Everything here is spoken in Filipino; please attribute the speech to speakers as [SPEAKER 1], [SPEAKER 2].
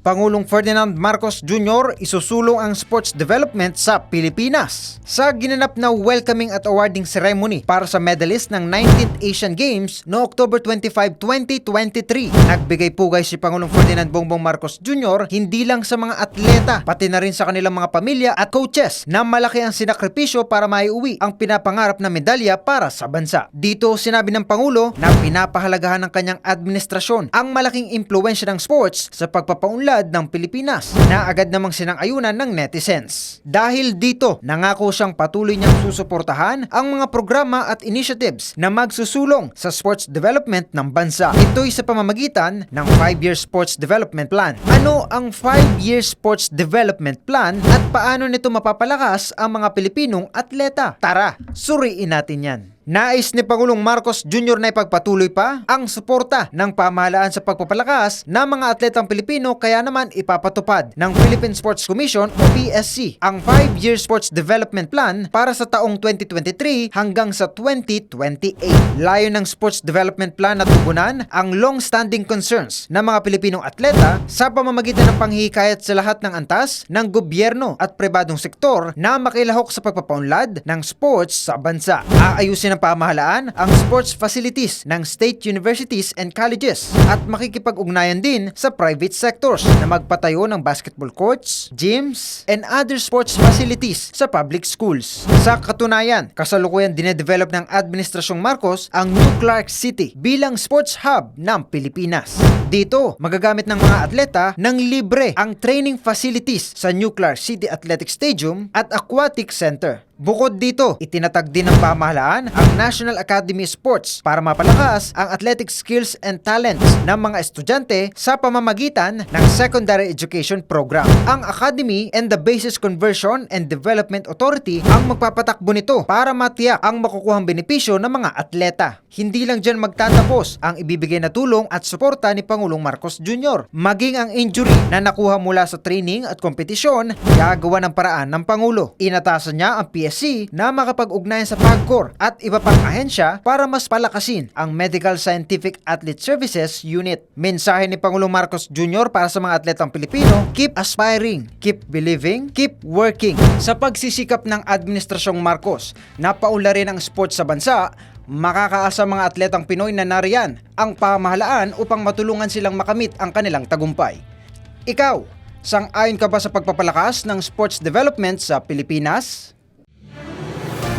[SPEAKER 1] Pangulong Ferdinand Marcos Jr. isusulong ang sports development sa Pilipinas. Sa ginanap na welcoming at awarding ceremony para sa medalist ng 19th Asian Games no October 25, 2023, nagbigay pugay si Pangulong Ferdinand Bongbong Marcos Jr. hindi lang sa mga atleta, pati na rin sa kanilang mga pamilya at coaches na malaki ang sinakripisyo para maiuwi ang pinapangarap na medalya para sa bansa. Dito sinabi ng Pangulo na pinapahalagahan ng kanyang administrasyon ang malaking impluensya ng sports sa pagpapaunlad ng Pilipinas na agad namang sinang-ayunan ng netizens. Dahil dito, nangako siyang patuloy niyang susuportahan ang mga programa at initiatives na magsusulong sa sports development ng bansa. Ito'y sa pamamagitan ng 5-year sports development plan. Ano ang 5-year sports development plan at paano nito mapapalakas ang mga Pilipinong atleta? Tara, suriin natin yan. Nais ni Pangulong Marcos Jr. na ipagpatuloy pa ang suporta ng pamahalaan sa pagpapalakas ng mga atletang Pilipino kaya naman ipapatupad ng Philippine Sports Commission o PSC ang 5-year sports development plan para sa taong 2023 hanggang sa 2028. Layo ng sports development plan na tugunan ang long-standing concerns ng mga Pilipinong atleta sa pamamagitan ng panghihikayat sa lahat ng antas ng gobyerno at pribadong sektor na makilahok sa pagpapaunlad ng sports sa bansa. Aayusin ng pamahalaan ang sports facilities ng state universities and colleges at makikipag-ugnayan din sa private sectors na magpatayo ng basketball courts, gyms, and other sports facilities sa public schools. Sa katunayan, kasalukuyan dinedevelop ng Administrasyong Marcos ang New Clark City bilang sports hub ng Pilipinas. Dito, magagamit ng mga atleta ng libre ang training facilities sa New Clark City Athletic Stadium at Aquatic Center. Bukod dito, itinatag din ng pamahalaan ang National Academy Sports para mapalakas ang athletic skills and talents ng mga estudyante sa pamamagitan ng Secondary Education Program. Ang Academy and the Basis Conversion and Development Authority ang magpapatakbo nito para matiyak ang makukuhang benepisyo ng mga atleta. Hindi lang dyan magtatapos ang ibibigay na tulong at suporta ni Pangulong Marcos Jr. Maging ang injury na nakuha mula sa training at kompetisyon, gagawa ng paraan ng Pangulo. Inatasan niya ang PSC na makapag-ugnayan sa PAGCOR at iba pang ahensya para mas palakasin ang Medical Scientific Athlete Services Unit. Mensahe ni Pangulong Marcos Jr. para sa mga atletang Pilipino, keep aspiring, keep believing, keep working. Sa pagsisikap ng Administrasyong Marcos na paunlarin ang sports sa bansa, makakaasa mga atletang Pinoy na nariyan ang pamahalaan upang matulungan silang makamit ang kanilang tagumpay. Ikaw, sang-ayon ka ba sa pagpapalakas ng sports development sa Pilipinas?